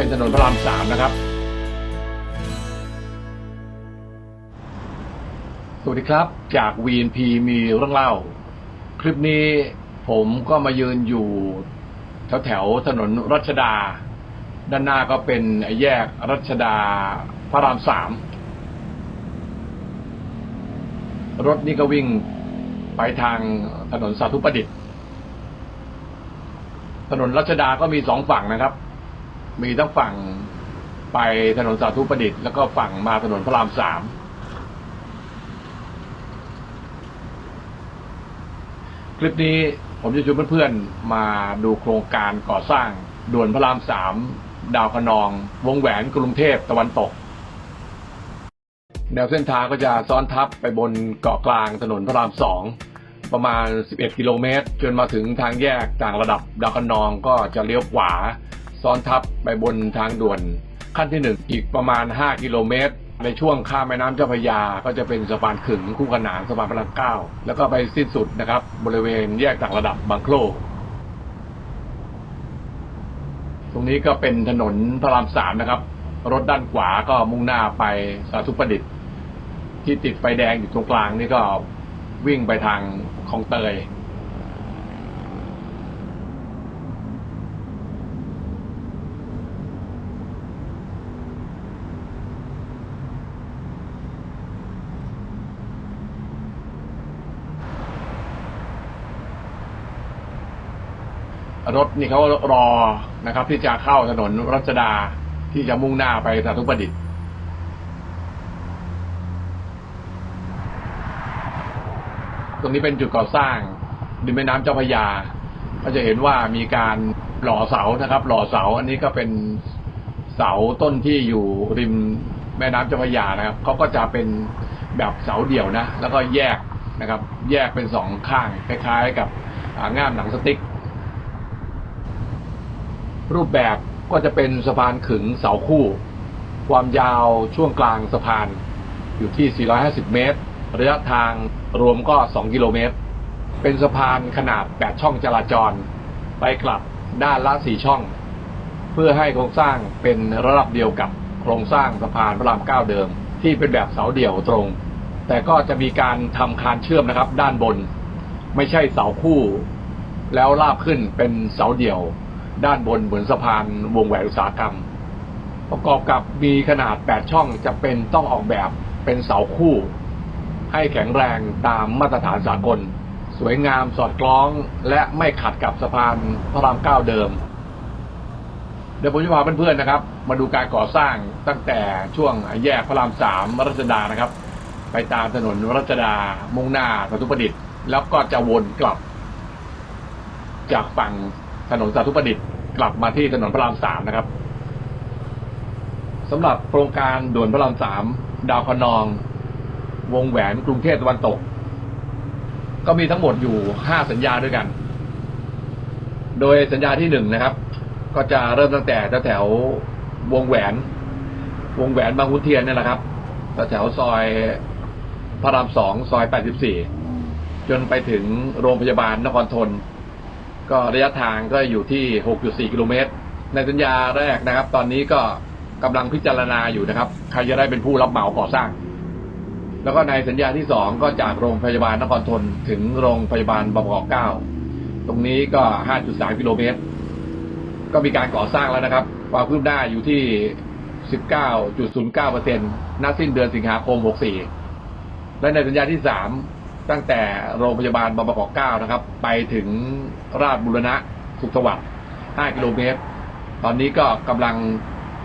เป็นถนนพระรามสามนะครับ สวัสดีครับ จาก VNP มีเรื่องเล่า คลิปนี้ผมก็มายืนอยู่แถวแถวถนนรัชดา ด้านหน้าก็เป็นแยกรัชดาพระรามสามรถนี่ก็วิ่งไปทางถนนสาธุประดิษฐ์ ถนนรัชดาก็มีสองฝั่งนะครับ มีทั้งฝั่งไปถนนสาธุประดิษฐ์แล้วก็ฝั่งมาถนนพระรามสามคลิปนี้ผมจะชวนเพื่อนๆมาดูโครงการก่อสร้างด่วนพระรามสามดาวคะนอง วงแหวนกรุงเทพตะวันตก แนวเส้นทางก็จะซ้อนทับไปบนเกาะกลางถนนพระรามสองประมาณ 11 กิโลเมตร จนมาถึงทางแยกต่างระดับดาวคะนองก็จะเลี้ยวขวา ซ้อนทับไปบนทางด่วน ขั้นที่หนึ่งอีกประมาณ 5 กิโลเมตร ในช่วงข้ามแม่น้ำเจ้าพระยา ก็จะเป็นสะพานขึงคู่ขนานสะพานพระรามเก้าแล้วก็ไปสิ้นสุดนะครับ บริเวณแยกต่างระดับบางโคลตรงนี้ก็เป็นถนนพระรามสามนะครับ รถด้านขวาก็มุ่งหน้าไปสาธุประดิษฐ์ ที่ติดไฟแดงอยู่ตรงกลางนี่ก็วิ่งไปทางคลองเตย รถนี่เขารอนะครับ ที่จะเข้าถนนรัชดาที่จะมุ่งหน้าไปสาธุประดิษฐ์ตรงนี้เป็นจุดก่อสร้างริมแม่น้ำเจ้าพระยา ก็จะเห็นว่ามีการหล่อเสานะครับ หล่อเสาอันนี้ก็เป็นเสาต้นที่อยู่ริมแม่น้ำเจ้าพระยานะครับเขาก็จะเป็นแบบเสาเดี่ยวนะ แล้วก็แยกนะครับ แยกเป็นสองข้างคล้ายๆกับง่ามหนังสติ๊ก รูปแบบก็จะเป็นสะพานขึงเสาคู่ ความยาวช่วงกลางสะพานอยู่ที่ 450 เมตร ระยะทางรวมก็ 2 กิโลเมตร เป็นสะพานขนาด 8 ช่องจราจร ไปกลับด้านละ 4 ช่อง เพื่อให้โครงสร้างเป็นระดับเดียวกับโครงสร้างสะพานพระราม 9 เดิม ที่เป็นแบบเสาเดี่ยวตรง แต่ก็จะมีการทำคานเชื่อมนะครับ ด้านบน ไม่ใช่เสาคู่ แล้วลาบขึ้นเป็นเสาเดี่ยว ด้านบนเหมือนสะพานวงแหวนอุตสาหกรรม ประกอบกับมีขนาด 8 ช่องจะเป็นต้องออกแบบเป็นเสาคู่ ให้แข็งแรงตามมาตรฐานสากล สวยงามสอดคล้องและไม่ขัดกับสะพานพระรามเก้าเดิม เดี๋ยวผมจะพาเพื่อนๆนะครับ มาดูการก่อสร้างตั้งแต่ช่วงแยกพระรามสามรัชดานะครับ ไปตามถนนรัชดามุ่งหน้าสาธุประดิษฐ์แล้วก็จะวนกลับจากฝั่งถนนสาธุประดิษฐ์ กลับมาที่ถนนพระรามสามนะครับสำหรับโครงการด่วนพระรามสามดาวคนอง วงแหวนกรุงเทพตะวันตก ก็มีทั้งหมดอยู่ห้าสัญญาด้วยกัน โดยสัญญาที่หนึ่งนะครับ ก็จะเริ่มตั้งแต่แถววงแหวน วงแหวนบางขุนเทียนนี่แหละครับแถวซอยพระรามสองซอยแปดสิบสี่จนไปถึงโรงพยาบาลนครทน ก็ระยะทางก็อยู่ที่ 6.4 กิโลเมตร ในสัญญาแรกนะครับ ตอนนี้ก็กำลังพิจารณาอยู่นะครับ ใครจะได้เป็นผู้รับเหมาก่อสร้าง แล้วก็ในสัญญาที่สองก็จากโรงพยาบาลนครทนถึงโรงพยาบาลบางประกอเก้าตรงนี้ก็ 5.3 กิโลเมตร ก็มีการก่อสร้างแล้วนะครับ ความคืบหน้าอยู่ที่ 19.09%ณสิ้นเดือนสิงหาคม 64 และในสัญญาที่สาม ตั้งแต่โรงพยาบาลบางประกอบเก้านะครับ ไปถึงราชบุรณะสุขสวัสดิ์5กิโลเมตร ตอนนี้ก็กำลัง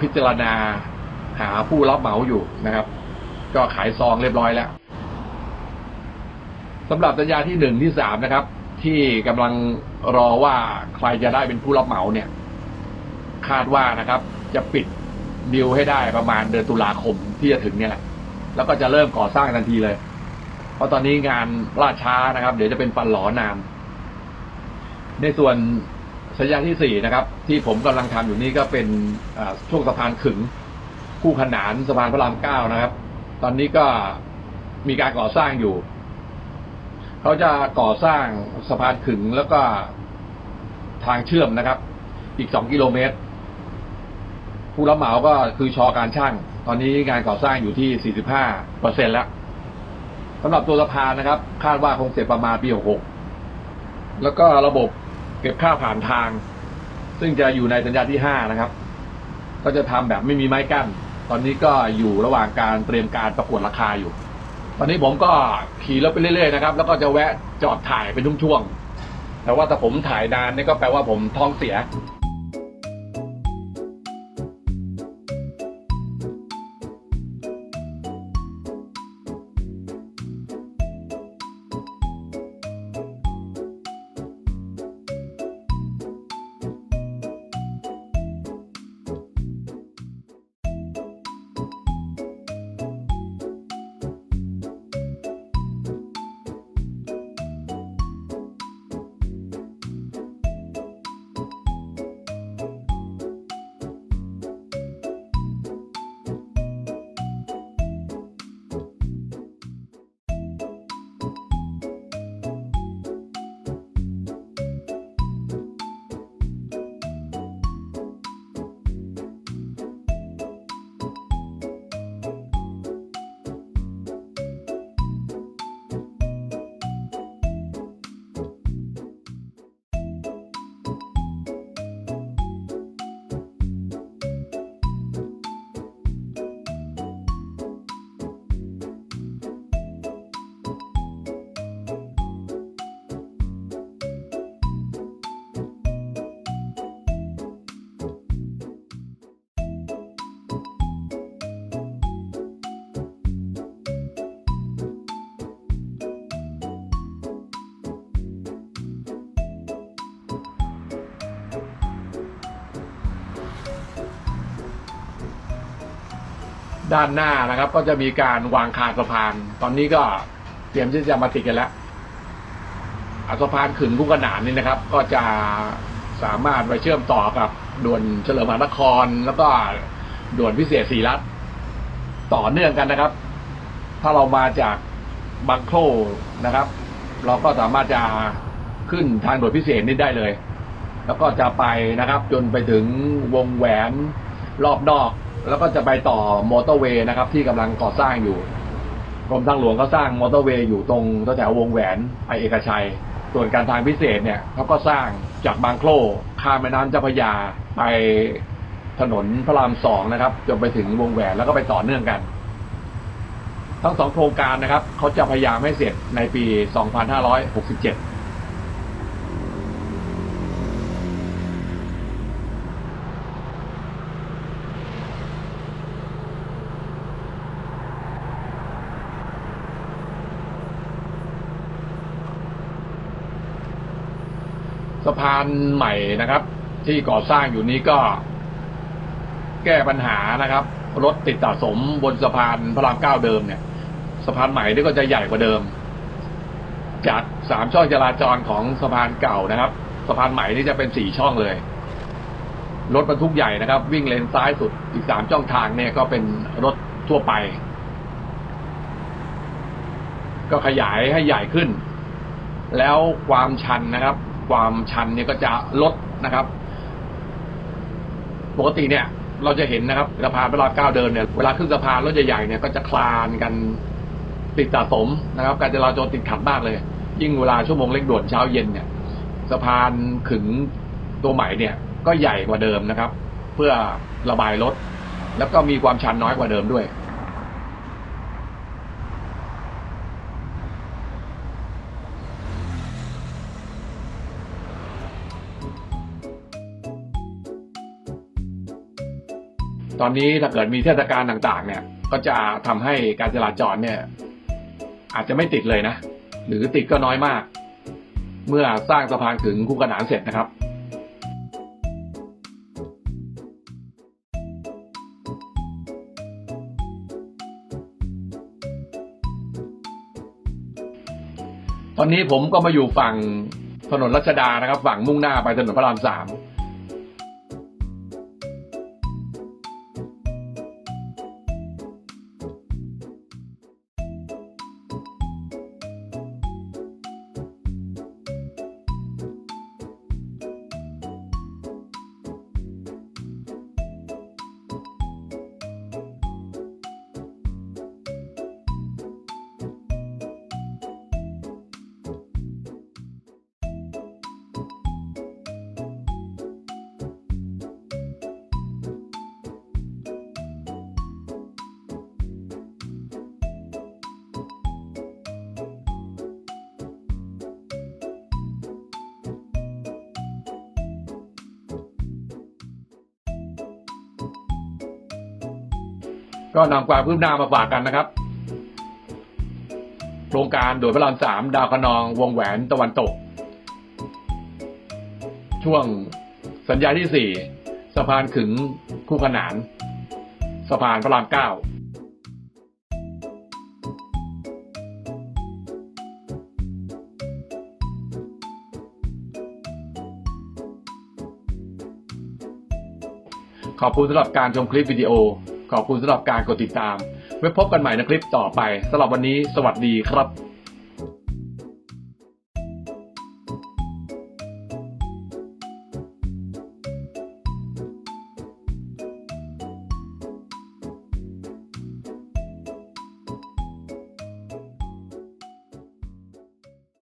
พิจารณาหาผู้รับเหมาอยู่นะครับ ก็ขายซองเรียบร้อยแล้วสำหรับสัญญาที่หนึ่งที่สามนะครับ ที่กำลังรอว่าใครจะได้เป็นผู้รับเหมาเนี่ย คาดว่านะครับ จะปิดดีลให้ได้ประมาณเดือนตุลาคมที่จะถึงเนี่ยแหละแล้วก็จะเริ่มก่อสร้างทันทีเลย เพราะตอนนี้งานล่าช้านะครับ เดี๋ยวจะเป็นฟันหลอนานในส่วนสัญญาที่สี่นะครับ ที่ผมกำลังทำอยู่นี่ก็เป็นช่วงสะพานขึง คู่ขนานสะพานพระรามเก้านะครับ ตอนนี้ก็มีการก่อสร้างอยู่เขาจะก่อสร้างสะพานขึงแล้วก็ทางเชื่อมนะครับ อีกสองกิโลเมตร ผู้รับเหมาก็คือชอการช่าง ตอนนี้งานก่อสร้างอยู่ที่ 45เปอร์เซ็นแล้ว สำหรับตัวสะพานนะครับ คาดว่าคงเสร็จประมาณปี66แล้วก็ระบบเก็บค่าผ่านทาง ซึ่งจะอยู่ในสัญญาที่5นะครับ ก็จะทำแบบไม่มีไม้กั้น ตอนนี้ก็อยู่ระหว่างการเตรียมการประกวดราคาอยู่ ตอนนี้ผมก็ขี่รถไปเรื่อยๆนะครับ แล้วก็จะแวะจอดถ่ายเป็นช่วงๆแต่ว่าถ้าผมถ่ายนานนี่ก็แปลว่าผมท้องเสีย ด้านหน้านะครับ ก็จะมีการวางคานสะพาน ตอนนี้ก็เตรียมที่จะมาติดกันแล้วอะสะพานขึงคู่ขนานนี่นะครับ ก็จะสามารถไปเชื่อมต่อกับด่วนเฉลิมพระนคร แล้วก็ด่วนพิเศษศรีรัตต่อเนื่องกันนะครับ ถ้าเรามาจากบางโคลนะครับ เราก็สามารถจะขึ้นทางด่วนพิเศษนี้ได้เลย แล้วก็จะไปนะครับ จนไปถึงวงแหวนรอบนอก แล้วก็จะไปต่อมอเตอร์เวย์นะครับ ที่กำลังก่อสร้างอยู่กรมทางหลวงก็สร้างมอเตอร์เวย์อยู่ตรงตัวแถววงแหวนไปเอกชัย ส่วนการทางพิเศษเนี่ยเขาก็สร้างจากบางโคลข้ามแม่น้ำเจ้าพระยาไปถนนพระรามสองนะครับจนไปถึงวงแหวนแล้วก็ไปต่อเนื่องกัน ทั้งสองโครงการนะครับเขาจะพยายามให้เสร็จในปี 2567 สะพานใหม่นะครับ ที่ก่อสร้างอยู่นี้ก็ แก้ปัญหานะครับ รถติดสะสมบนสะพานพระรามเก้าเดิมเนี่ย สะพานใหม่นี่ก็จะใหญ่กว่าเดิม จากสามช่องจราจรของสะพานเก่านะครับ สะพานใหม่นี่จะเป็นสี่ช่องเลย รถบรรทุกใหญ่นะครับ วิ่งเลนซ้ายสุดอีกสามช่องทางเนี่ยก็เป็นรถทั่วไป ก็ขยายให้ใหญ่ขึ้นแล้วความชันนะครับ ความชันเนี่ยก็จะลดนะครับ ปกติเนี่ย เราจะเห็นนะครับสะพานพระรามเก้าเดินเนี่ยเวลาขึ้นสะพานรถใหญ่ๆเนี่ยก็จะคลานกันติดสะสมนะครับ การจราจรติดขัดมากเลย ยิ่งเวลาชั่วโมงเร่งด่วนเช้าเย็นเนี่ยสะพานขึงตัวใหม่เนี่ย ก็ใหญ่กว่าเดิมนะครับ เพื่อระบายรถแล้วก็มีความชันน้อยกว่าเดิมด้วย ตอนนี้ถ้าเกิดมีเทศกาลต่างๆ เนี่ย ก็จะทำให้การจราจรเนี่ย อาจจะไม่ติดเลยนะ หรือติดก็น้อยมาก เมื่อสร้างสะพานขึงคู่ขนานเสร็จนะครับตอนนี้ผมก็มาอยู่ฝั่งถนนรัชดานะครับ ฝั่งมุ่งหน้าไปถนนพระรามสาม ก็นำความคืบหน้ามาฝากกันนะครับโครงการโด่วนพระรามสามดาวคะนองวงแหวนตะวันตก ช่วงสัญญาที่สี่สะพานขึงคู่ขนาน สะพานพระรามเก้าขอบคุณสำหรับการชมคลิปวิดีโอ ขอบคุณสำหรับการกดติดตามไว้พบกันใหม่ในคลิปต่อไปสำหรับวันนี้ สวัสดีครับ